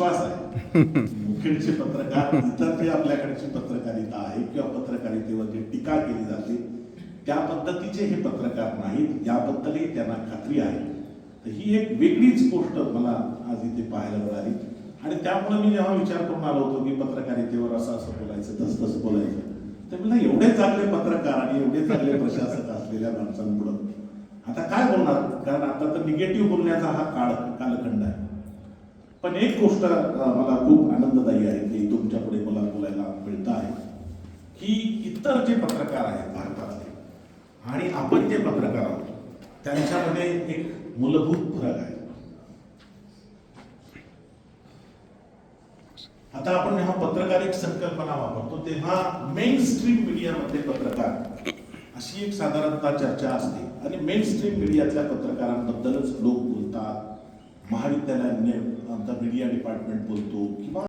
विश्वास आहे. मुखेडचे पत्रकार इतर ते आपल्याकडची पत्रकारिता आहे किंवा पत्रकारितेवर जे टीका केली जाते त्या पद्धतीचे हे पत्रकार नाहीत याबद्दलही त्यांना खात्री आहे. तर ही एक वेगळीच गोष्ट मला आज इथे पाहायला मिळाली. आणि त्यामुळे मी जेव्हा विचार करून आलो होतो की पत्रकारितेवर असं असं बोलायचं तसं तसं बोलायचं तर मला एवढे चांगले पत्रकार आणि एवढे चांगले प्रशासक असलेल्या माणसांपुढं आता काय बोलणार कारण आता तर निगेटिव्ह बोलण्याचा हा काळ कालखंड आहे. पण एक गोष्ट मला खूप आनंददायी आहे की तुमच्यापुढे मला बोलायला मिळतं आहे. की इतर जे पत्रकार आहेत भारतातले आणि आपण जे पत्रकार आहोत त्यांच्यामध्ये एक मूलभूत फरक आहे. आता आपण जेव्हा पत्रकार एक संकल्पना वापरतो तेव्हा मेन स्ट्रीम मीडियामध्ये पत्रकार अशी एक साधारणतः चर्चा असते. आणि मेन स्ट्रीम मीडियातल्या पत्रकारांबद्दलच लोक बोलतात महाविद्यालयांनी आमचा मीडिया डिपार्टमेंट बोलतो किंवा